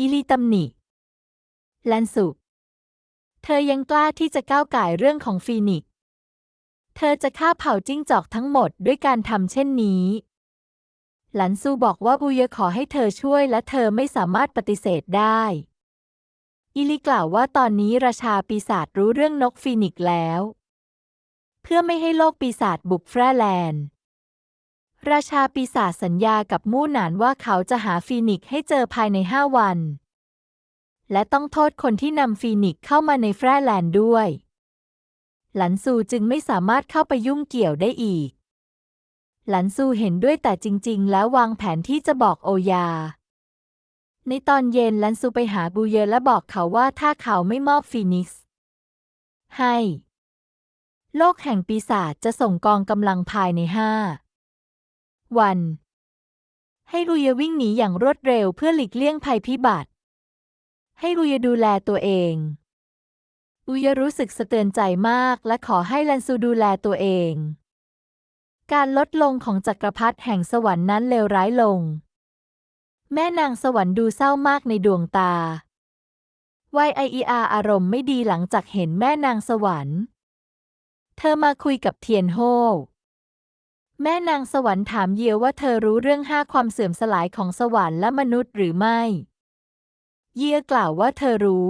อีลีตำหนิแลนสุ เธอยังกล้าที่จะก้าวก่ายเรื่องของฟีนิก เธอจะฆ่าเผ่าจิ้งจอกทั้งหมดด้วยการทำเช่นนี้ หลันซูบอกว่าบูเยขอให้เธอช่วยและเธอไม่สามารถปฏิเสธได้ อิลีกล่าวว่าตอนนี้ราชาปีศาจรู้เรื่องนกฟีนิกแล้ว เพื่อไม่ให้โลกปีศาจบุกแฟร์แลนด์ ราชาปีศาจสัญญากับมู่หนานว่าเขาจะหาฟีนิกซ์ให้เจอภายในห้าวัน และต้องโทษคนที่นำฟีนิกซ์เข้ามาในแฟร์แลนด์ด้วย หลันซูจึงไม่สามารถเข้าไปยุ่งเกี่ยวได้อีก หลันซูเห็นด้วยแต่จริง ๆ แล้ววางแผนที่จะบอกโอยา ในตอนเย็นหลันซูไปหาบูเยอและบอกเขาว่าถ้าเขาไม่มอบฟีนิกซ์ให้ โลกแห่งปีศาจจะส่งกองกำลังภายในห้า วัน ให้รูเยวิ่งหนีอย่างรวดเร็วเพื่อหลีกเลี่ยงภัยพิบัติ ให้รูเยดูแลตัวเองรูเยรู้สึกสะเตือนใจมากและขอให้ลันซูดูแลตัวเอง การลดลงของจักรพรรดิแห่งสวรรค์นั้นเลวร้ายลง แม่นางสวรรค์ดูเศร้ามากในดวงตา YIER อารมณ์ไม่ดีหลังจากเห็นแม่นางสวรรค์ เธอมาคุยกับเทียนโฮ แม่นางสวรรค์ถามเยียวว่าเธอรู้เรื่องห้าความเสื่อมสลายของสวรรค์และมนุษย์หรือไม่ เยียกล่าวว่าเธอรู้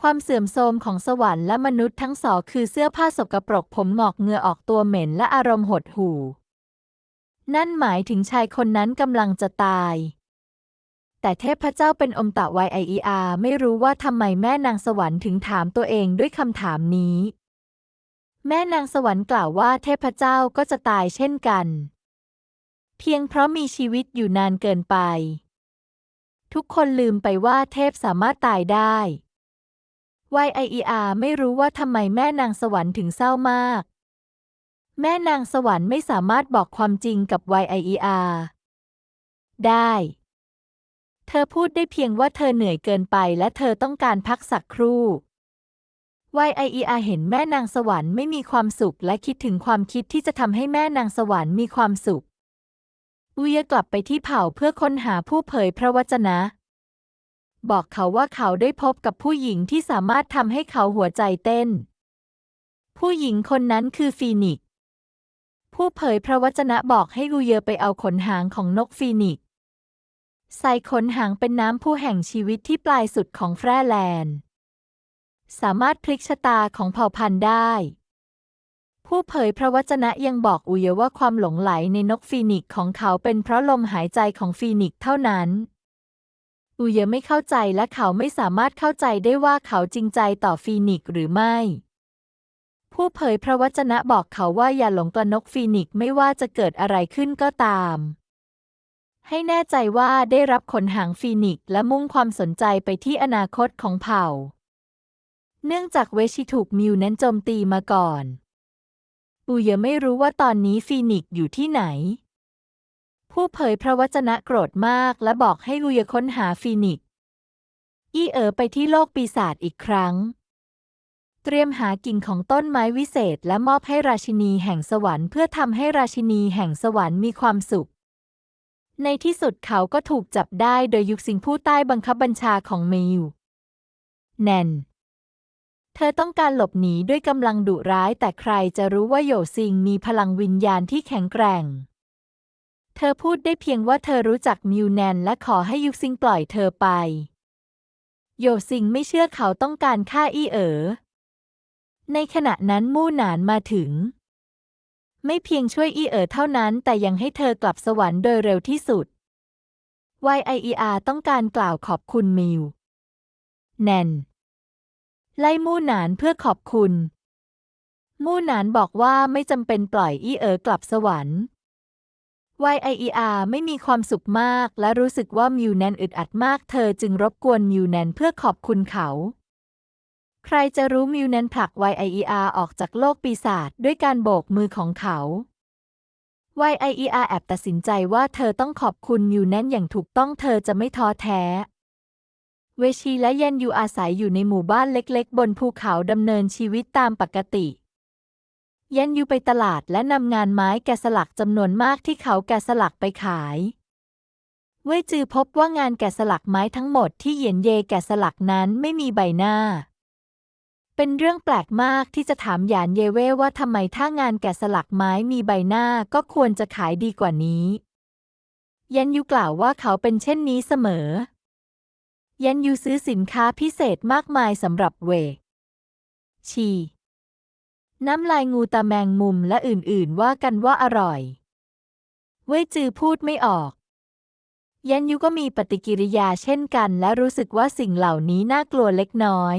ความเสื่อมโทรมของสวรรค์และมนุษย์ทั้งสองคือเสื้อผ้าสกปรกผมหงอกเงือออกตัวเหม็นและอารมณ์หดหู่ นั่นหมายถึงชายคนนั้นกำลังจะตาย แต่เทพเจ้าเป็นอมตะ YIER ไม่รู้ว่าทำไมแม่นางสวรรค์ถึงถามตัวเองด้วยคำถามนี้ แม่นางสวรรค์กล่าวว่าเทพเจ้าก็จะตายเช่นกัน เพียงเพราะมีชีวิตอยู่นานเกินไป ทุกคนลืมไปว่าเทพสามารถตายได้ YIER ไม่รู้ว่าทำไมแม่นางสวรรค์ถึงเศร้ามาก แม่นางสวรรค์ไม่สามารถบอกความจริงกับ YIER ได้ เธอพูดได้เพียงว่าเธอเหนื่อยเกินไปและเธอต้องการพักสักครู่ YIER เห็นแม่นางสวรรค์ไม่มีความสุขและคิดถึงความคิดที่จะทำให้แม่นางสวรรค์มีความสุข อุยกลับไปที่เผ่าเพื่อค้นหาผู้เผยพระวจนะ บอกเขาว่าเขาได้พบกับผู้หญิงที่สามารถทำให้เขาหัวใจเต้น ผู้หญิงคนนั้นคือฟีนิกผู้เผยพระวจนะบอกให้รูเยไปเอาขนหางของนกฟีนิกใส่ขนหางเป็นน้ำผู้แห่งชีวิตที่ปลายสุดของแฟร์แลนด์ สามารถพลิกชะตาของเผ่าพันธุ์ได้ ผู้เผยพระวจนะยังบอกอุเยว่าความหลงไหลในนกฟีนิกของเขาเป็นเพราะลมหายใจของฟีนิกเท่านั้นอุเยไม่เข้าใจและเขาไม่สามารถเข้าใจได้ว่าเขาจริงใจต่อฟีนิกหรือไม่ ผู้เผยพระวจนะบอกเขาว่าอย่าหลงกลนกฟีนิกไม่ว่าจะเกิดอะไรขึ้นก็ตาม ให้แน่ใจว่าได้รับขนหางฟีนิกและมุ่งความสนใจไปที่อนาคตของเผ่า เนื่องจากเวชิถูกมิวนั้นโจมตีมาก่อนอูเยไม่รู้ว่าตอนนี้ฟีนิกซ์อยู่ที่ไหน ผู้เผยพระวจนะโกรธมากและบอกให้อูเยค้นหาฟีนิกซ์อีเอ๋อไปที่โลกปีศาจอีกครั้ง เตรียมหากิ่งของต้นไม้วิเศษและมอบให้ราชินีแห่งสวรรค์เพื่อทำให้ราชินีแห่งสวรรค์มีความสุข ในที่สุดเขาก็ถูกจับได้โดยยุคสิงผู้ใต้บังคับบัญชาของมิวแนน เธอต้องการหลบหนีด้วยกำลังดุร้ายแต่ใครจะรู้ว่าโยซิงมีพลังวิญญาณที่แข็งแกร่ง เธอพูดได้เพียงว่าเธอรู้จักมิวแนนและขอให้ยุซิงปล่อยเธอไป โยซิงไม่เชื่อเขาต้องการฆ่าอี้เอ๋อ ในขณะนั้นมู่หนานมาถึง ไม่เพียงช่วยอี้เอ๋อเท่านั้น แต่ยังให้เธอกลับสวรรค์โดยเร็วที่สุด YIER ต้องการกล่าวขอบคุณมิวแนน ไล่มู่หนานเพื่อขอบคุณ มู่หนานบอกว่าไม่จำเป็นปล่อยอี้เอ๋อกลับสวรรค์ YIER ไม่มีความสุขมากและรู้สึกว่ามิวแนนอึดอัดมากเธอจึงรบกวนมิวแนนเพื่อขอบคุณเขา ใครจะรู้มิวแนนผลัก YIER ออกจากโลกปีศาจด้วยการโบกมือของเขา YIER แอบตัดสินใจว่าเธอต้องขอบคุณมิวแนนอย่างถูกต้องเธอจะไม่ท้อแท้ เวชีและเยนยูอาศัยอยู่ในหมู่บ้านเล็กๆ บนภูเขาดำเนินชีวิตตามปกติ เยนยูไปตลาดและนำงานไม้แกะสลักจำนวนมากที่เขาแกะสลักไปขาย เว่ยจือพบว่างานแกะสลักไม้ทั้งหมดที่เหยียนเยแกะสลักนั้นไม่มีใบหน้า เป็นเรื่องแปลกมากที่จะถามหยานเยเว่ว่าทำไมถ้างานแกะสลักไม้มีใบหน้าก็ควรจะขายดีกว่านี้ เยันยูกล่าวว่าเขาเป็นเช่นนี้เสมอ ยันยูซื้อสินค้าพิเศษมากมายสำหรับเวชี น้ำลายงูตาแมงมุมและอื่นๆ ว่ากันว่าอร่อย เว่ยจือพูดไม่ออก ยันยูก็มีปฏิกิริยาเช่นกัน และรู้สึกว่าสิ่งเหล่านี้น่ากลัวเล็กน้อย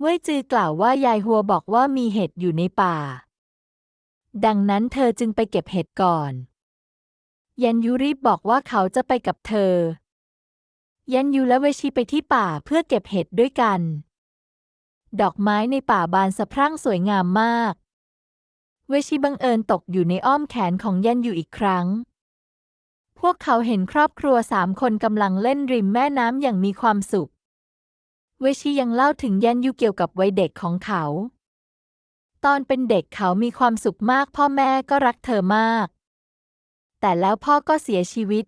เว่ยจือกล่าวว่ายายหัวบอกว่ามีเห็ดอยู่ในป่า ดังนั้นเธอจึงไปเก็บเห็ดก่อน ยันยูรีบบอกว่าเขาจะไปกับเธอ ยันยูและเวชิไปที่ป่าเพื่อเก็บเห็ดด้วยกัน ดอกไม้ในป่าบานสะพรั่งสวยงามมาก เวชิบังเอิญตกอยู่ในอ้อมแขนของยันยูอีกครั้ง พวกเขาเห็นครอบครัวสามคนกำลังเล่นริมแม่น้ำอย่างมีความสุข เวชิยังเล่าถึงยันยูเกี่ยวกับวัยเด็กของเขา ตอนเป็นเด็กเขามีความสุขมากพ่อแม่ก็รักเธอมาก แต่แล้วพ่อก็เสียชีวิต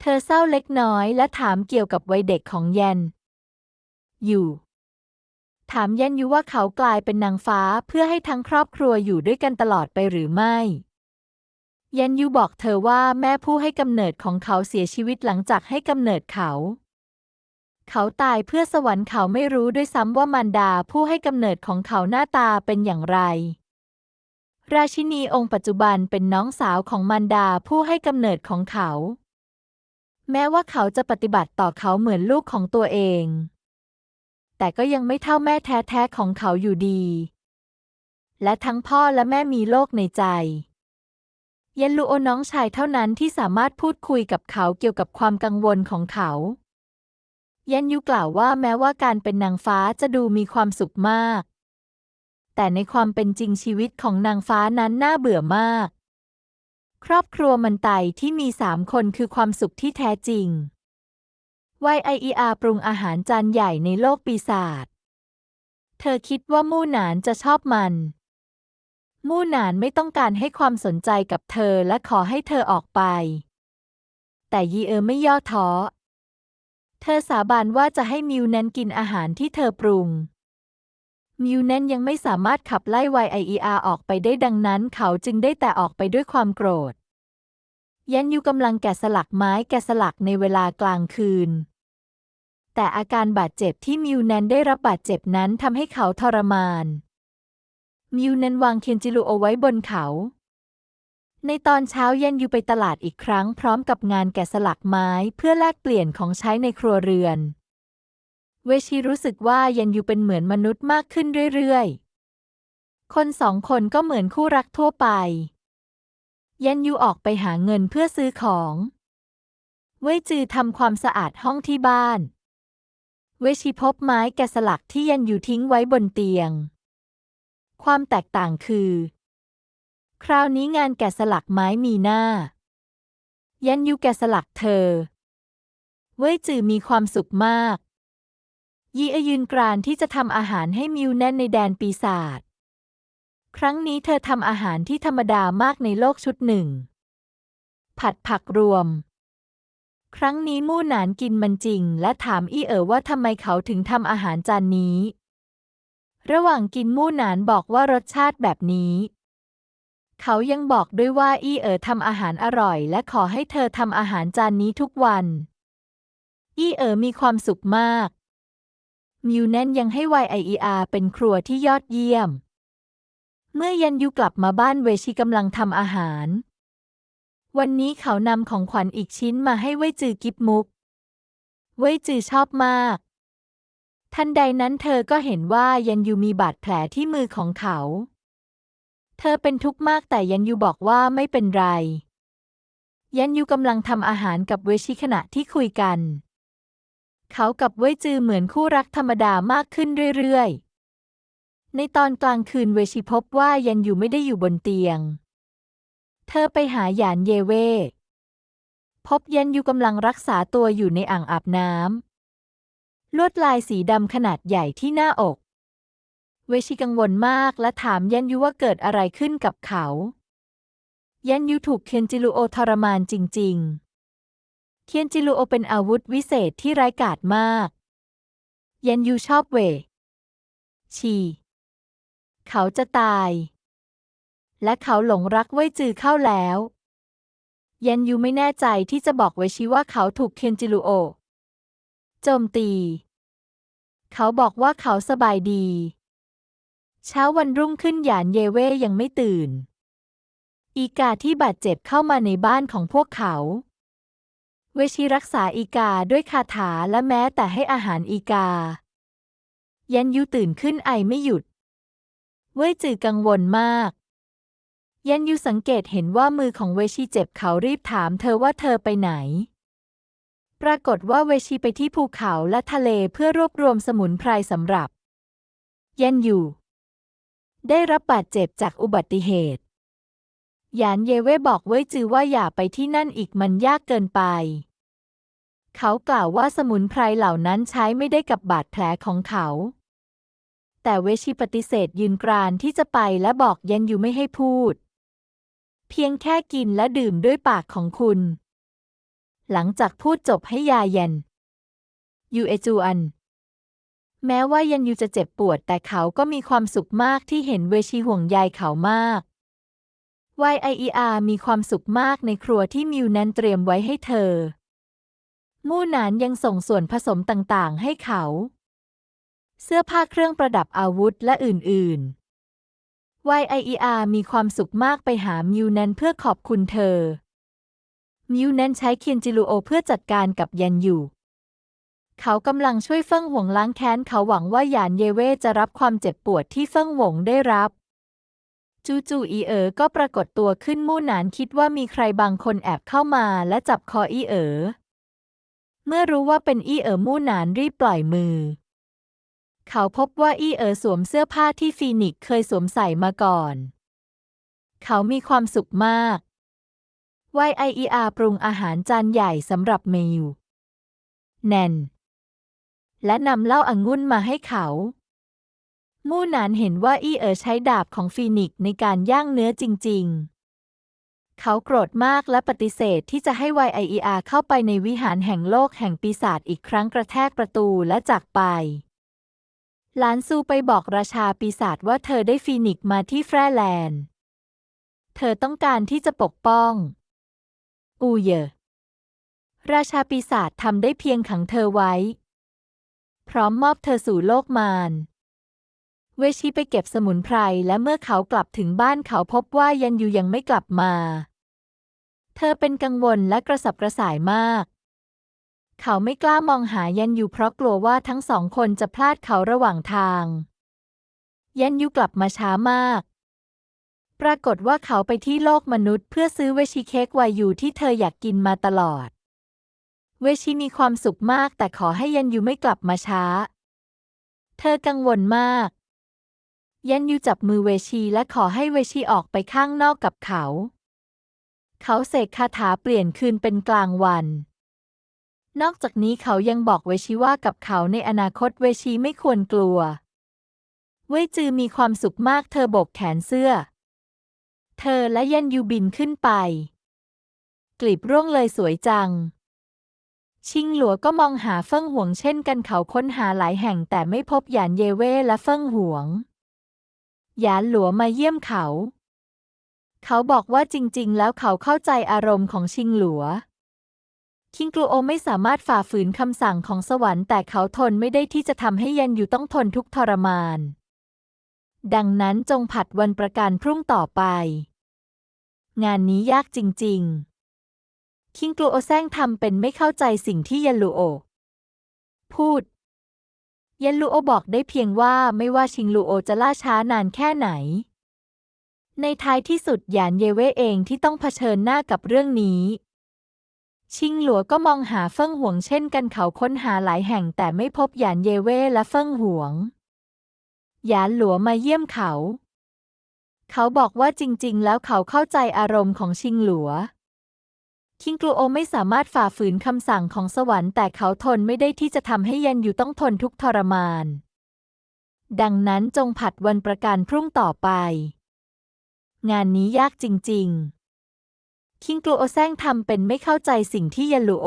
เธอเศร้าเล็กน้อยและถามเกี่ยวกับวัยเด็กของยันอยู่ ถามยันยูว่าเขากลายเป็นนางฟ้าเพื่อให้ทั้งครอบครัวอยู่ด้วยกันตลอดไปหรือไม่ยันยูบอกเธอว่าแม่ผู้ให้กำเนิดของเขาเสียชีวิตหลังจากให้กำเนิดเขา เขาตายเพื่อสวรรค์เขาไม่รู้ด้วยซ้ำว่ามารดาผู้ให้กำเนิดของเขาหน้าตาเป็นอย่างไร ราชินีองค์ปัจจุบันเป็นน้องสาวของมารดาผู้ให้กำเนิดของเขา แม้ว่าเขาจะปฏิบัติต่อเขาเหมือนลูกของตัวเอง แต่ก็ยังไม่เท่าแม่แท้ๆของเขาอยู่ดี และทั้งพ่อและแม่มีโลกในใจ เยนลูโอน้องชายเท่านั้นที่สามารถพูดคุยกับเขาเกี่ยวกับความกังวลของเขา เยนยูกล่าวว่าแม้ว่าการเป็นนางฟ้าจะดูมีความสุขมาก แต่ในความเป็นจริงชีวิตของนางฟ้านั้นน่าเบื่อมาก ครอบครัวมันไตที่มีสามคนคือความสุขที่แท้จริง YIER ปรุงอาหารจานใหญ่ในโลกปีศาจ เธอคิดว่ามู่หนานจะชอบมัน มู่หนานไม่ต้องการให้ความสนใจกับเธอและขอให้เธอออกไป แต่ยีเออไม่ย่อท้อ เธอสาบานว่าจะให้มิวแนนกินอาหารที่เธอปรุง มิวแนนยังไม่สามารถขับไล่ YIER ออกไปได้ดังนั้น เขาจึงได้แต่ออกไปด้วยความโกรธ ยันยูกำลังแกะสลักไม้แกะสลักในเวลากลางคืน แต่อาการบาดเจ็บที่มิวแนนได้รับบาดเจ็บนั้นทำให้เขาทรมาน มิวแนนวางเคนจิรุเอาไว้บนเขา ในตอนเช้ายันยูไปตลาดอีกครั้ง พร้อมกับงานแกะสลักไม้เพื่อแลกเปลี่ยนของใช้ในครัวเรือน เวชีรู้สึกว่ายันยูเป็นเหมือนมนุษย์มากขึ้นเรื่อยๆ คนสองคนก็เหมือนคู่รักทั่วไปยันยูออกไปหาเงินเพื่อซื้อของ เวจือทำความสะอาดห้องที่บ้าน เวชีพบไม้แกะสลักที่ยันยูทิ้งไว้บนเตียง ความแตกต่างคือ คราวนี้งานแกะสลักไม้มีหน้ายันยูแกะสลักเธอ เว่ยจือมีความสุขมาก ยีอยืนกรานที่จะทำอาหารให้มิวแน่นในแดนปีศาจ ครั้งนี้เธอทำอาหารที่ธรรมดามากในโลกชุดหนึ่ง ผัดผักรวม ครั้งนี้มู่หนานกินมันจริง และถามอี้เอ๋อว่าทำไมเขาถึงทำอาหารจานนี้ ระหว่างกินมู่หนานบอกว่ารสชาติแบบนี้ เขายังบอกด้วยว่าอี้เอ๋อทำอาหารอร่อย และขอให้เธอทำอาหารจานนี้ทุกวัน อี้เอ๋อมีความสุขมาก มิวแนนยังให้ YIER เป็นครัวที่ยอดเยี่ยม เมื่อยันยูกลับมาบ้านเวชิกำลังทำอาหาร วันนี้เขานำของขวัญอีกชิ้นมาให้เวจือกิบมุก เวจือชอบมาก ทันใดนั้นเธอก็เห็นว่ายันยูมีบาดแผลที่มือของเขา เธอเป็นทุกข์มากแต่ยันยูบอกว่าไม่เป็นไร ยันยูกำลังทำอาหารกับเวชิขณะที่คุยกัน เขากับเว่ยจือเหมือนคู่รักธรรมดามากขึ้นเรื่อยๆ ในตอนกลางคืนเวชิพบว่ายันยูไม่ได้อยู่บนเตียง เธอไปหาหยานเยเว่พบยันยูกำลังรักษาตัวอยู่ในอ่างอาบน้ำลวดลายสีดำขนาดใหญ่ที่หน้าอก เวชิกังวลมากและถามยันยูว่าเกิดอะไรขึ้นกับเขา ยันยูถูกเคนจิรุโอทรมานจริง ๆ เทียนจิลูโอเป็นอาวุธวิเศษที่ร้ายกาจมาก เยนยูชอบเว ชี เขาจะตาย และเขาหลงรักเว่ยจือเข้าแล้ว เยนยูไม่แน่ใจที่จะบอกเวชิว่าเขาถูกเทียนจิลูโอ โจมตี เขาบอกว่าเขาสบายดี เช้าวันรุ่งขึ้นหยานเยเว่ยังไม่ตื่น อีกาที่บาดเจ็บเข้ามาในบ้านของพวกเขา เวชิรักษาอีกาด้วยคาถาและแม้แต่ให้อาหารอีกา ยันยูตื่นขึ้นไอไม่หยุด เว่ยจือกังวลมาก ยันยูสังเกตเห็นว่ามือของเวชีเจ็บเขารีบถามเธอว่าเธอไปไหน ปรากฏว่าเวชีไปที่ภูเขาและทะเลเพื่อรวบรวมสมุนไพรสำหรับ ยันยูได้รับบาดเจ็บจากอุบัติเหตุหยานเยเว่บอกเว่ยจือว่าอย่าไปที่นั่นอีกมันยากเกินไป เขากล่าวว่าสมุนไพรเหล่านั้นใช้ไม่ได้กับบาดแผลของเขา แต่เวชิปฏิเสธยืนกรานที่จะไปและบอกยันยูไม่ให้พูด เพียงแค่กินและดื่มด้วยปากของคุณ หลังจากพูดจบให้ยาเย็นยูเอจูอัน แม้ว่ายันยูจะเจ็บปวดแต่เขาก็มีความสุขมากที่เห็นเวชีห่วงใยเขามาก YIER มีความสุขมากในครัวที่มิวนั้นเตรียมไว้ให้เธอ มู่หนานยังส่งส่วนผสมต่างๆ ให้เขา เสื้อผ้าเครื่องประดับอาวุธและอื่นๆ YIER มีความสุขมากไปหามิวแนนเพื่อขอบคุณเธอ มิวแนนใช้เคียนจิลูโอเพื่อจัดการกับยันอยู่ เขากำลังช่วยเฟิ่งหวงล้างแค้นเขาหวังว่าหยานเยเว่จะรับความเจ็บปวดที่เฟิ่งหวงได้รับจู่ๆอีเอ๋อก็ปรากฏตัวขึ้นมู่หนานคิดว่ามีใครบางคนแอบเข้ามาและจับคออีเอ๋อ เมื่อรู้ว่าเป็นอี้เอ๋อมู่หนานรีบปล่อยมือ เขาพบว่าอี้เอ๋อสวมเสื้อผ้าที่ฟีนิกเคยสวมใส่มาก่อน เขามีความสุขมาก YIER ปรุงอาหารจานใหญ่สำหรับเมยูแนนและนำเหล้าองุ่นมาให้เขา มู่หนานเห็นว่าอี้เอ๋อใช้ดาบของฟีนิกในการย่างเนื้อจริง ๆ เขาโกรธมากและปฏิเสธที่จะให้ YIER เข้าไปในวิหารแห่งโลกแห่งปีศาจอีกครั้งกระแทกประตูและจากไป หลานซูไปบอกราชาปีศาจว่าเธอได้ฟีนิกมาที่แฟร์แลนด์ เธอต้องการที่จะปกป้อง อูเยราชาปีศาจทำได้เพียงขังเธอไว้ พร้อมมอบเธอสู่โลกมาร เวชีไปเก็บสมุนไพรและเมื่อเขากลับถึงบ้านเขาพบว่ายันยูยังไม่กลับมา เธอเป็นกังวลและกระสับกระส่ายมาก เขาไม่กล้ามองหายันยูเพราะกลัวว่าทั้งสองคนจะพลาดเขาระหว่างทาง ยันยูกลับมาช้ามาก ปรากฏว่าเขาไปที่โลกมนุษย์เพื่อซื้อเวชิเค้กวายูที่เธออยากกินมาตลอด เวชิมีความสุขมากแต่ขอให้ยันยูไม่กลับมาช้า เธอกังวลมาก ยันยูจับมือเวชีและขอให้เวชีออกไปข้างนอกกับเขา เขาเสกคาถาเปลี่ยนคืนเป็นกลางวัน นอกจากนี้เขายังบอกเวชีว่ากับเขาในอนาคตเวชีไม่ควรกลัว เวยจือมีความสุขมากเธอโบกแขนเสื้อ เธอและยันยูบินขึ้นไป กลีบร่วงเลยสวยจัง ชิงหลัวก็มองหาเฟิ่งหวงเช่นกันเขาค้นหาหลายแห่งแต่ไม่พบหยานเยเว่และเฟิ่งหวง หยานหลัวมาเยี่ยมเขา เขาบอกว่าจริง ๆ แล้วเขาเข้าใจอารมณ์ของชิงหลัว คิงกลูโอไม่สามารถฝ่าฝืนคำสั่งของสวรรค์แต่เขาทนไม่ได้ที่จะทำให้ยันอยู่ต้องทนทุกทรมาน ดังนั้นจงผัดวันประกันพรุ่งต่อไป งานนี้ยากจริง ๆ คิงกลูโอแซงทำเป็นไม่เข้าใจสิ่งที่ยันลูโอ พูด ยันลูโอบอกได้เพียงว่าไม่ว่าชิงลูโอจะล่าช้านานแค่ไหน ในท้ายที่สุดหยานเยเว่เองที่ต้องเผชิญหน้ากับเรื่องนี้ ชิงหลัวก็มองหาเฟิ่งหวงเช่นกันเขาค้นหาหลายแห่งแต่ไม่พบหยานเยเว่และเฟิ่งหวง หยานหลัวมาเยี่ยมเขา เขาบอกว่าจริง ๆ แล้วเขาเข้าใจอารมณ์ของชิงหลัว คิงกลูโอไม่สามารถฝ่าฝืนคำสั่งของสวรรค์แต่เขาทนไม่ได้ที่จะทำให้เยันอยู่ต้องทนทุกทรมาน ดังนั้นจงผัดวันประกันพรุ่งต่อไป งานนี้ยากจริง ๆ คิงกลูโอแซงทำเป็นไม่เข้าใจสิ่งที่เยนลูโอ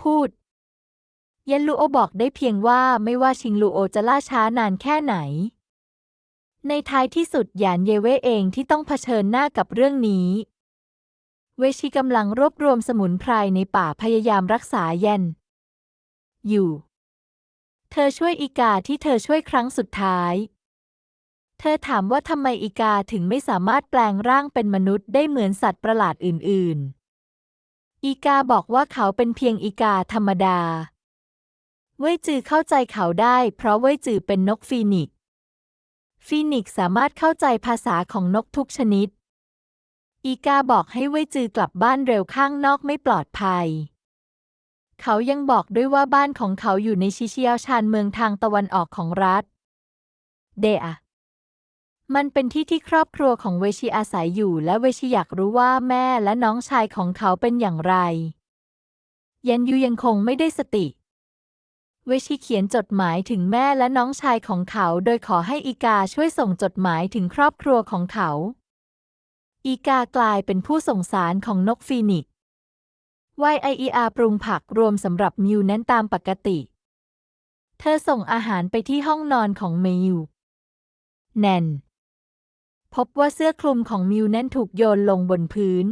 พูด เยนลูโอบอกได้เพียงว่าไม่ว่าชิงลูโอจะล่าช้านานแค่ไหน ในท้ายที่สุดหยานเยเว่เองที่ต้องเผชิญหน้ากับเรื่องนี้ เวชิกำลังรวบรวมสมุนไพรในป่าพยายามรักษาเย็นอยู่ เธอช่วยอีกาที่เธอช่วยครั้งสุดท้าย เธอถามว่าทำไมอีกาถึงไม่สามารถแปลงร่างเป็นมนุษย์ได้เหมือนสัตว์ประหลาดอื่น ๆ อีกาบอกว่าเขาเป็นเพียงอีกาธรรมดา เว่ยจือเข้าใจเขาได้ เพราะเว่ยจือเป็นนกฟีนิกซ์ฟีนิกซ์สามารถเข้าใจภาษาของนกทุกชนิด อีกาบอกให้เว่ยจือกลับบ้านเร็วข้างนอกไม่ปลอดภัย เขายังบอกด้วยว่าบ้านของเขาอยู่ในชิเชียวชานเมืองทางตะวันออกของรัฐ เดอะมันเป็นที่ที่ครอบครัวของเวชิอาศัยอยู่และเวชิอยากรู้ว่าแม่และน้องชายของเขาเป็นอย่างไร ยันยูยังคงไม่ได้สติ เวชิเขียนจดหมายถึงแม่และน้องชายของเขา โดยขอให้อีกาช่วยส่งจดหมายถึงครอบครัวของเขา อีกากลายเป็นผู้ส่งสารของนกฟีนิกซ์ YIER ปรุงผักรวมสำหรับมิวนั้นตามปกติ เธอส่งอาหารไปที่ห้องนอนของมิว แนน พบว่าเสื้อคลุมของมิวนั้นถูกโยนลงบนพื้น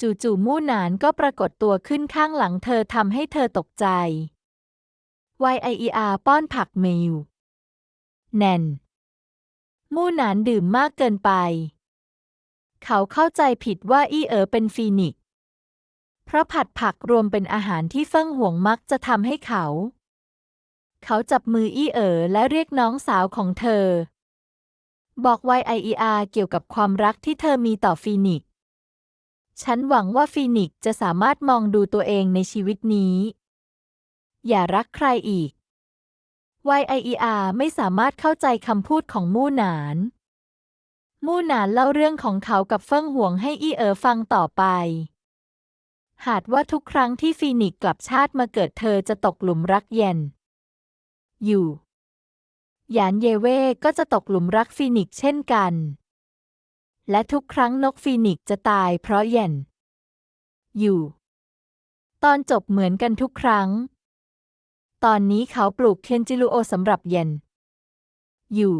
จู่ๆมู่หนานก็ปรากฏตัวขึ้นข้างหลังเธอทำให้เธอตกใจ YIER ป้อนผักมิว แนน มู่หนานดื่มมากเกินไป เขาเข้าใจผิดว่าอี้เอ๋อเป็นฟีนิกซ์เพราะผัดผักรวมเป็นอาหารที่เฟิ่งห่วงมักจะทำให้เขา เขาจับมืออี้เอ๋อและเรียกน้องสาวของเธอ บอกไว้ IER เกี่ยวกับความรักที่เธอมีต่อฟีนิกซ์ฉันหวังว่าฟีนิกซ์จะสามารถมองดูตัวเองในชีวิตนี้ อย่ารักใครอีก YIER ไม่สามารถเข้าใจคำพูดของมู่หนาน มู่หนานเล่าเรื่องของเขากับเฟิ่งห่วงให้อี้เอ๋อฟังต่อไป หากว่าทุกครั้งที่ฟีนิกซ์กลับชาติมาเกิดเธอจะตกหลุมรักเย็น อยู่หยานเยเว่ก็จะตกหลุมรักฟีนิกซ์เช่นกัน และทุกครั้งนกฟีนิกซ์จะตายเพราะเย็น อยู่ ตอนจบเหมือนกันทุกครั้ง ตอนนี้เขาปลูกเคนจิรุโอสำหรับเย็น อยู่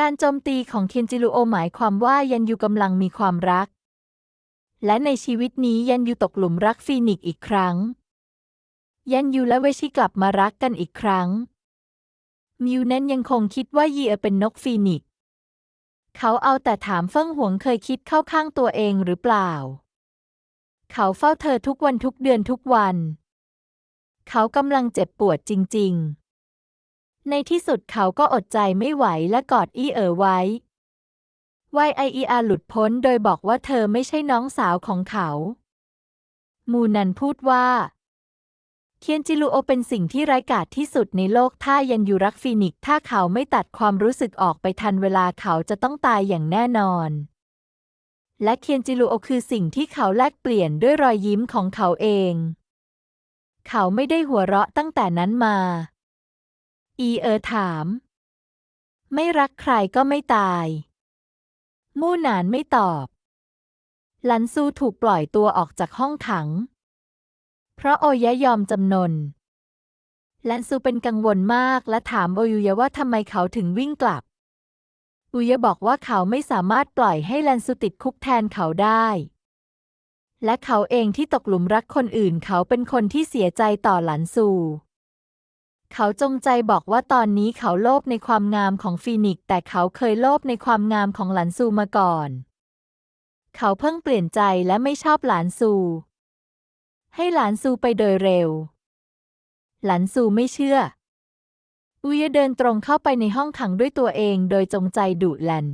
การโจมตีของเคนจิรุโอหมายความว่ายันยูกำลังมีความรัก และในชีวิตนี้ยันยูตกหลุมรักฟีนิกอีกครั้ง ยันยูและเวชิกลับมารักกันอีกครั้ง มิวนั้นยังคงคิดว่ายีเอเป็นนกฟีนิก เขาเอาแต่ถามเฟิ่งหวงเคยคิดเข้าข้างตัวเองหรือเปล่า เขาเฝ้าเธอทุกวันทุกเดือนทุกวัน เขากำลังเจ็บปวดจริง ๆ ในที่สุดเขาก็อดใจไม่ไหวและกอดอี้เอ๋อไว้ YIER หลุดพ้นโดยบอกว่าเธอไม่ใช่น้องสาวของเขา มูนันพูดว่า เคียนจิลูโอเป็นสิ่งที่ไร้กาจที่สุดในโลกถ้ายันยูรักฟีนิกถ้าเขาไม่ตัดความรู้สึกออกไปทันเวลาเขาจะต้องตายอย่างแน่นอน และเคียนจิลูโอคือสิ่งที่เขาแลกเปลี่ยนด้วยรอยยิ้มของเขาเอง เขาไม่ได้หัวเราะตั้งแต่นั้นมา อีเออถาม ไม่รักใครก็ไม่ตาย มู่หนานไม่ตอบหลันซูถูกปล่อยตัวออกจากห้องขัง เพราะโอยะยอมจำนนหลันซูเป็นกังวลมากและถามโอยุยะว่าทำไมเขาถึงวิ่งกลับ อุยะบอกว่าเขาไม่สามารถปล่อยให้หลันซูติดคุกแทนเขาได้ และเขาเองที่ตกหลุมรักคนอื่นเขาเป็นคนที่เสียใจต่อหลันซู เขาจงใจบอกว่าตอนนี้เขาโลภในความงามของฟีนิกซ์แต่เขาเคยโลภในความงามของหลันซูมาก่อน เขาเพิ่งเปลี่ยนใจและไม่ชอบหลานซู ให้หลานซูไปโดยเร็ว หลานซูไม่เชื่อ อุยเดินตรงเข้าไปในห้องขังด้วยตัวเองโดยจงใจดุแลน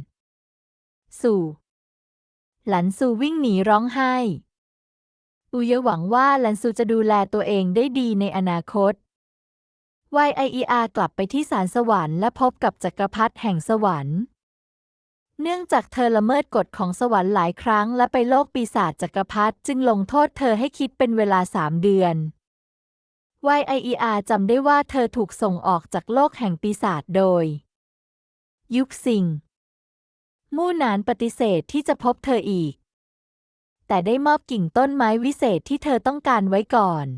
ซูหลันซูวิ่งหนีร้องไห้ อุยหวังว่าหลันซูจะดูแลตัวเองได้ดีในอนาคต YIER กลับไปที่ศาลสวรรค์และพบกับจักรพรรดิแห่งสวรรค์ เนื่องจากเธอละเมิดกฎของสวรรค์หลายครั้ง และไปโลกปีศาจจักรพรรดิจึงลงโทษเธอให้คิดเป็นเวลาสามเดือน YIER จำได้ว่าเธอถูกส่งออกจากโลกแห่งปีศาจโดย ยุคซิงมู่หนานปฏิเสธที่จะพบเธออีก แต่ได้มอบกิ่งต้นไม้วิเศษที่เธอต้องการไว้ก่อน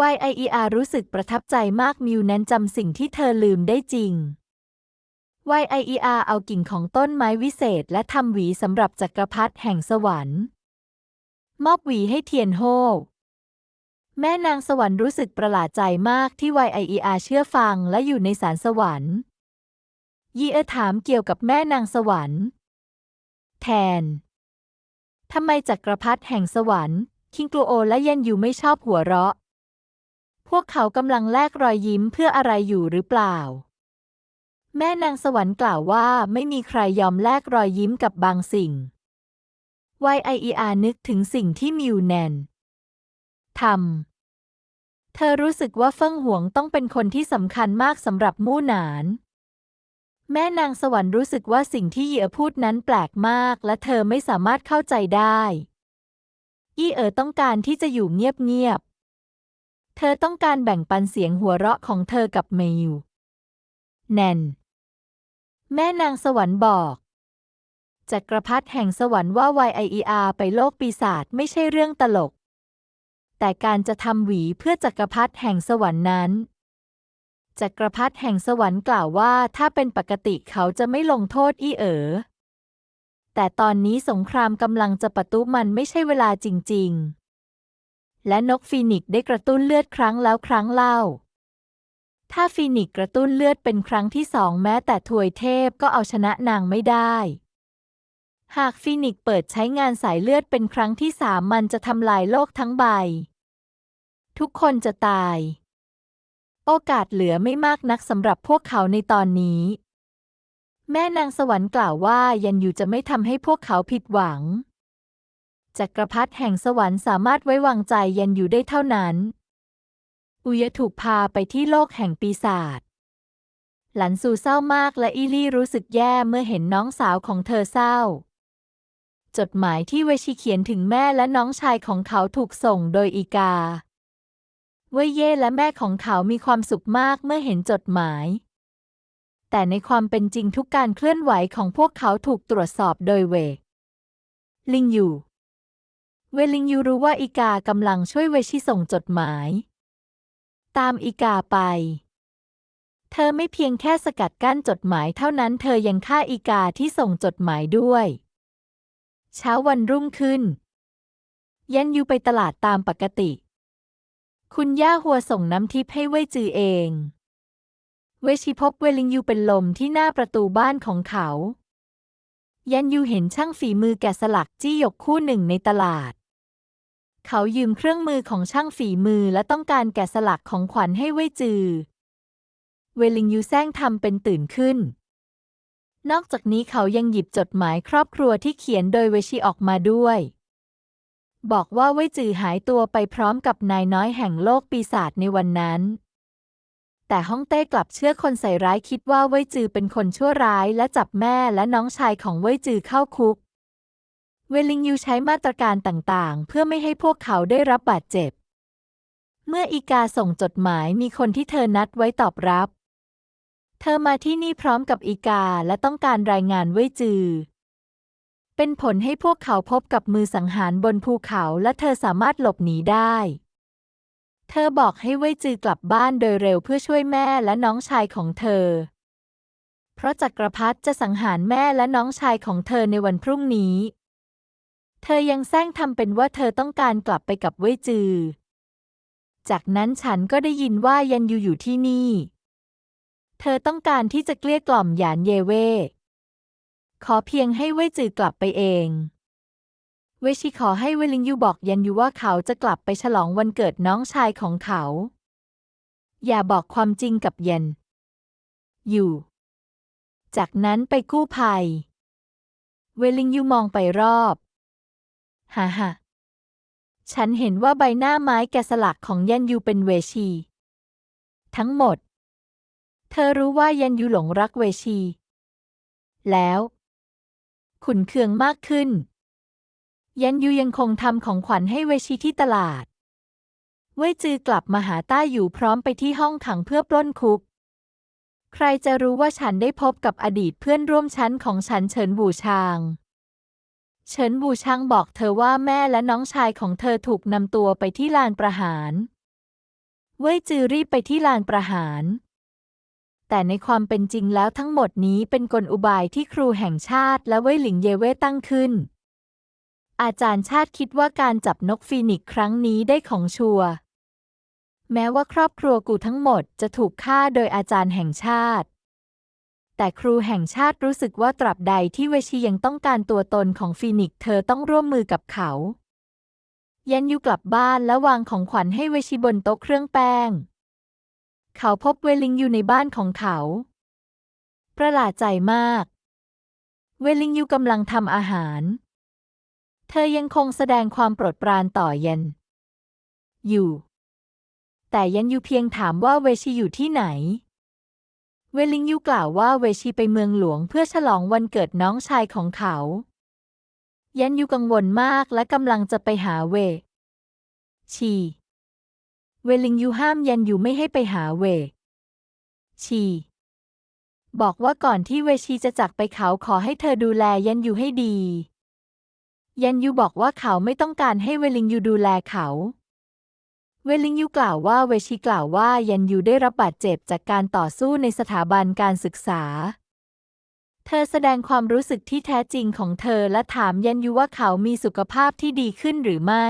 YIER รู้สึกประทับใจมากมิวนั้นจำสิ่งที่เธอลืมได้จริง YIER เอากิ่งของต้นไม้วิเศษ และทำหวีสำหรับจักรพรรดิแห่งสวรรค์ มอบหวีให้เทียนโฮแม่นางสวรรค์รู้สึกประหลาดใจมากที่ YIER เชื่อฟังและอยู่ในสารสวรรค์ ยีเออถามเกี่ยวกับแม่นางสวรรค์ แทน ทำไมจักรพรรดิแห่งสวรรค์ คิงกลูโอและเยนยูไม่ชอบหัวเราะ พวกเขากำลังแลกรอยยิ้มเพื่ออะไรอยู่หรือเปล่า แม่นางสวรรค์กล่าวว่าไม่มีใครยอมแลกรอยยิ้มกับบางสิ่ง YIER นึกถึงสิ่งที่มิวแนนทำ เธอรู้สึกว่าเฟิ่งหวงต้องเป็นคนที่สำคัญมากสำหรับมู่หนาน แม่นางสวรรค์รู้สึกว่าสิ่งที่เหยื่อพูดนั้นแปลกมาก และเธอไม่สามารถเข้าใจได้ อี้เอ๋อต้องการที่จะอยู่เงียบๆ ธอต้องการแบ่งปันเสียงหัวเราะของเธอกับเมยแนน แม่นางสวรรค์บอกจักรพรรดิแห่งสวรรค์ว่า YIER ไปโลกปีศาจไม่ใช่เรื่องตลก แต่การจะทำหวีเพื่อจักรพรรดิแห่งสวรรค์นั้น จักรพรรดิแห่งสวรรค์กล่าวว่าถ้าเป็นปกติเขาจะไม่ลงโทษอี้เอ๋อ แต่ตอนนี้สงครามกำลังจะปะทุมันไม่ใช่เวลาจริง ๆ และนกฟีนิกซ์ได้กระตุ้นเลือดครั้งแล้วครั้งเล่า ถ้าฟีนิกซ์กระตุ้นเลือดเป็นครั้งที่สองแม้แต่ถวยเทพก็เอาชนะนางไม่ได้ หากฟีนิกซ์เปิดใช้งานสายเลือดเป็นครั้งที่สามมันจะทำลายโลกทั้งใบ ทุกคนจะตาย โอกาสเหลือไม่มากนักสำหรับพวกเขาในตอนนี้ แม่นางสวรรค์กล่าวว่ายันยูจะไม่ทำให้พวกเขาผิดหวัง จักรพรรดิแห่งสวรรค์สามารถไว้วางใจยันอยู่ได้เท่านั้น อุยะถูกพาไปที่โลกแห่งปีศาจ หลันซูเศร้ามากและอีลี่รู้สึกแย่เมื่อเห็นน้องสาวของเธอเศร้า จดหมายที่เวชิเขียนถึงแม่และน้องชายของเขาถูกส่งโดยอีกา เวยเย่และแม่ของเขามีความสุขมากเมื่อเห็นจดหมาย แต่ในความเป็นจริงทุกการเคลื่อนไหวของพวกเขาถูกตรวจสอบโดยเว ลิงอยู่ เวลิงยูรู้ว่าอีกากำลังช่วยเวชิส่งจดหมาย ตามอีกาไป เธอไม่เพียงแค่สกัดกั้นจดหมายเท่านั้นเธอยังฆ่าอีกาที่ส่งจดหมายด้วย เช้าวันรุ่งขึ้น ยันยูไปตลาดตามปกติ คุณย่าหัวส่งน้ำทิพย์ให้เว่ยจือเอง เวชิพบเวลิงยูเป็นลมที่หน้าประตูบ้านของเขายันยูเห็นช่างฝีมือแกะสลักจี้หยกคู่หนึ่งในตลาด เขายืมเครื่องมือของช่างฝีมือและต้องการแกะสลักของขวัญให้เว่ยจือ เวลิงยูแซงทำเป็นตื่นขึ้น นอกจากนี้เขายังหยิบจดหมายครอบครัวที่เขียนโดยเวชิออกมาด้วย บอกว่าเว่ยจือหายตัวไปพร้อมกับนายน้อยแห่งโลกปีศาจในวันนั้น แต่ฮ่องเต้กลับเชื่อคนใส่ร้ายคิดว่าเว่ยจือเป็นคนชั่วร้ายและจับแม่และน้องชายของเว่ยจือเข้าคุก เวลิงยูใช้มาตรการต่างๆ เพื่อไม่ให้พวกเขาได้รับบาดเจ็บ เมื่ออีกาส่งจดหมายมีคนที่เธอนัดไว้ตอบรับ เธอมาที่นี่พร้อมกับอีกาและต้องการรายงานเว่ยจือ เป็นผลให้พวกเขาพบกับมือสังหารบนภูเขาและเธอสามารถหลบหนีได้ เธอบอกให้เว่ยจือกลับบ้านโดยเร็วเพื่อช่วยแม่และน้องชายของเธอ เพราะจักรพรรดิจะสังหารแม่และน้องชายของเธอในวันพรุ่งนี้ เธอยังแซงทำเป็นว่าเธอต้องการกลับไปกับเว่ยจือ จากนั้นฉันก็ได้ยินว่ายันยูอยู่ที่นี่ เธอต้องการที่จะเกลี้ยกล่อมหยานเยเว่ขอเพียงให้เว่ยจือกลับไปเอง เวชิขอให้เวลิงยูบอกยันยูว่าเขาจะกลับไปฉลองวันเกิดน้องชายของเขา อย่าบอกความจริงกับย็นอยู่ จากนั้นไปกู้ภัย เวลิงยูมองไปรอบ ฮ่าฮ่าฉันเห็นว่าใบหน้าไม้แกะสลักของยันยูเป็นเวชี ทั้งหมด เธอรู้ว่ายันยูหลงรักเวชี แล้ว ขุนเคืองมากขึ้น ยันยูยังคงทำของขวัญให้เวชีที่ตลาด เว่ยจือกลับมาหาต้าอยู่พร้อมไปที่ห้องขังเพื่อปล้นคุก ใครจะรู้ว่าฉันได้พบกับอดีตเพื่อนร่วมชั้นของฉันเฉินหวูชาง เฉินบูชังบอกเธอว่าแม่และน้องชายของเธอถูกนำตัวไปที่ลานประหาร เว่ยจือรีบไปที่ลานประหาร แต่ในความเป็นจริงแล้วทั้งหมดนี้เป็นกลอุบายที่ครูแห่งชาติและเว่ยหลิงเยเว่ตั้งขึ้น อาจารย์ชาติคิดว่าการจับนกฟีนิกซ์ครั้งนี้ได้ของชัวร์แม้ว่าครอบครัวกูทั้งหมดจะถูกฆ่าโดยอาจารย์แห่งชาติ แต่ครูแห่งชาติรู้สึกว่าตราบใดที่เวชียังต้องการตัวตนของฟีนิกเธอต้องร่วมมือกับเขายันยูกลับบ้านและวางของขวัญให้เวชิบนโต๊ะเครื่องแป้ง เขาพบเวลิงอยู่ในบ้านของเขา ประหลาดใจมาก เวลิงยูกำลังทำอาหาร เธอยังคงแสดงความโปรดปรานต่อเย็นอยู่ แต่ยันยูเพียงถามว่าเวชีอยู่ที่ไหน เวลิงยูกล่าวว่าเวชีไปเมืองหลวงเพื่อฉลองวันเกิดน้องชายของเขา ยันยูกังวลมากและกำลังจะไปหาเว ชี เวลิงยูห้ามยันยูไม่ให้ไปหาเว ชี บอกว่าก่อนที่เวชีจะจากไปเขาขอให้เธอดูแลยันยูให้ดี ยันยูบอกว่าเขาไม่ต้องการให้เวลิงยูดูแลเขา เวลิงยูกล่าวว่าเวชีกล่าวว่ายันยูได้รับบาดเจ็บจากการต่อสู้ในสถาบันการศึกษา เธอแสดงความรู้สึกที่แท้จริงของเธอและถามยันยูว่าเขามีสุขภาพที่ดีขึ้นหรือไม่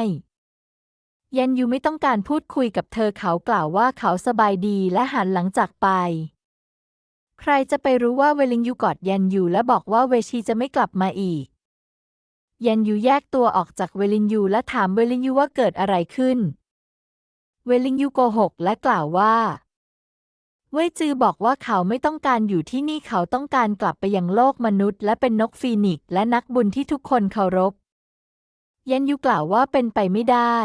ยันยูไม่ต้องการพูดคุยกับเธอเขากล่าวว่าเขาสบายดีและหันหลังจากไป ใครจะไปรู้ว่าเวลิงยูกอดยันยูและบอกว่าเวชีจะไม่กลับมาอีก ยันยูแยกตัวออกจากเวลินยูและถามเวลินยูว่าเกิดอะไรขึ้น เวลิงยูโกหกและกล่าวว่า เว่ยจือบอกว่าเขาไม่ต้องการอยู่ที่นี่เขาต้องการกลับไปยังโลกมนุษย์ และเป็นนกฟีนิกซ์และนักบุญที่ทุกคนเคารพ ยันยูกล่าวว่าเป็นไปไม่ได้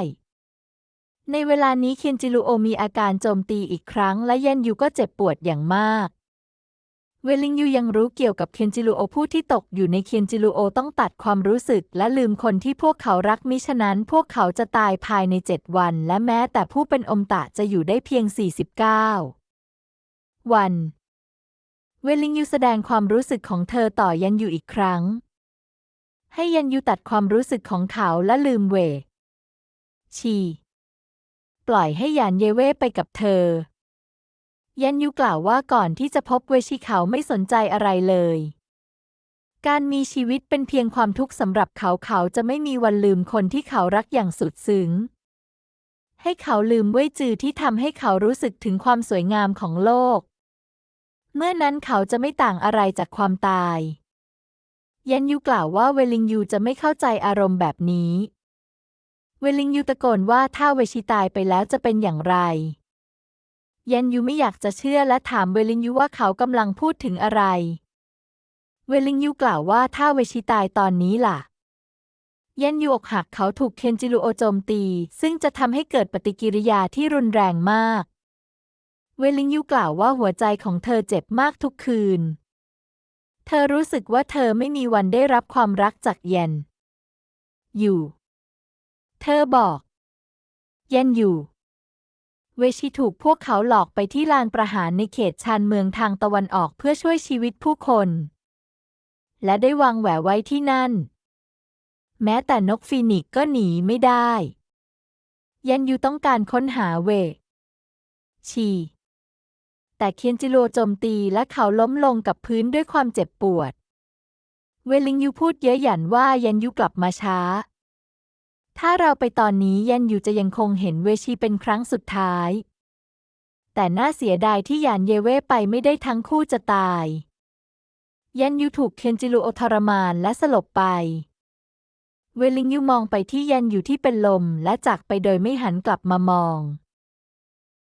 ในเวลานี้เคียนจิลูโอมีอาการโจมตีอีกครั้ง และยันยูก็เจ็บปวดอย่างมาก เวลิงยูยังรู้เกี่ยวกับเคียนจิรุโอผู้ที่ตกอยู่ในเคียนจิรุโอต้องตัดความรู้สึกและลืมคนที่พวกเขารักมิฉะนั้นพวกเขาจะตายภายในเจ็ดวัน และแม้แต่ผู้เป็นอมตะจะอยู่ได้เพียง 49 วัน เวลิงยูแสดงความรู้สึกของเธอต่อยันยูอีกครั้ง ให้ยันยูตัดความรู้สึกของเขาและลืมเวชี ปล่อยให้ยานเยเว่ไปกับเธอ ยันยูกล่าวว่าก่อนที่จะพบเวชิเขาไม่สนใจอะไรเลย การมีชีวิตเป็นเพียงความทุกข์สำหรับเขาเขาจะไม่มีวันลืมคนที่เขารักอย่างสุดซึ้ง ให้เขาลืมเว่ยจือที่ทำให้เขารู้สึกถึงความสวยงามของโลก เมื่อนั้นเขาจะไม่ต่างอะไรจากความตาย ยันยูกล่าวว่าเวลิงยูจะไม่เข้าใจอารมณ์แบบนี้ เวลิงยูตะโกนว่าถ้าเวชิตายไปแล้วจะเป็นอย่างไร เยนยูไม่อยากจะเชื่อและถามเวลิงยูว่าเขากำลังพูดถึงอะไร เวลิงยูกล่าวว่าถ้าเวชิตายตอนนี้ล่ะ เยนยูอกหักเขาถูกเคนจิรุโอโจมตี ซึ่งจะทำให้เกิดปฏิกิริยาที่รุนแรงมาก เวลิงยูกล่าวว่าหัวใจของเธอเจ็บมากทุกคืน เธอรู้สึกว่าเธอไม่มีวันได้รับความรักจากเยนอยู่ เธอบอก เยนอยู่ เวชิถูกพวกเขาหลอกไปที่ลานประหารในเขตชานเมืองทางตะวันออกเพื่อช่วยชีวิตผู้คน และได้วางแหวไว้ที่นั่น แม้แต่นกฟีนิกก็หนีไม่ได้ ยันยูต้องการค้นหาเว ชี แต่เคียนจิโร่โจมตีและเขาล้มลงกับพื้นด้วยความเจ็บปวด เวลิงยูพูดเย้ยหยันว่ายันยูกลับมาช้า ถ้าเราไปตอนนี้ยันยูจะยังคงเห็นเวชีเป็นครั้งสุดท้าย แต่น่าเสียดายที่ยานเยเว่ไปไม่ได้ทั้งคู่จะตายยันยูถูกเคนจิรุโอทรมานและสลบไป เวลิงยูมองไปที่ยันยูที่เป็นลมและจากไปโดยไม่หันกลับมามอง